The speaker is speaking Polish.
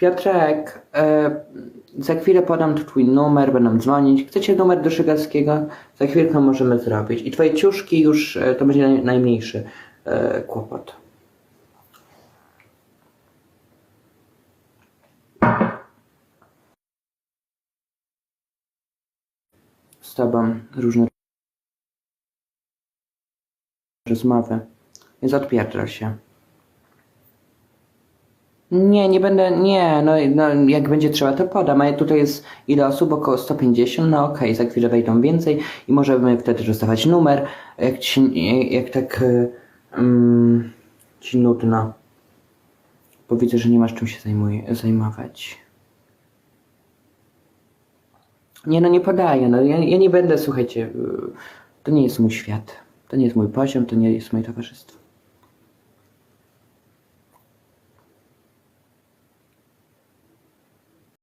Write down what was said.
Piotrek, e, za chwilę podam twój numer, będą dzwonić. Chcecie numer do Szygalskiego? Za chwilkę możemy zrobić. I twoje ciuszki już, e, to będzie naj, najmniejszy e, kłopot. Z tobą różne rozmowy. Więc odpierdol się. Nie, nie będę, nie, no, no jak będzie trzeba to podam, a tutaj jest ile osób? Około 150, no okej, za chwilę wejdą więcej i możemy wtedy dostawać numer, jak ci, jak tak mm, ci nudno, bo widzę, że nie masz czym się zajmować. Nie, no nie podaję, no ja, ja nie będę, słuchajcie, y, to nie jest mój świat, to nie jest mój poziom, to nie jest moje towarzystwo.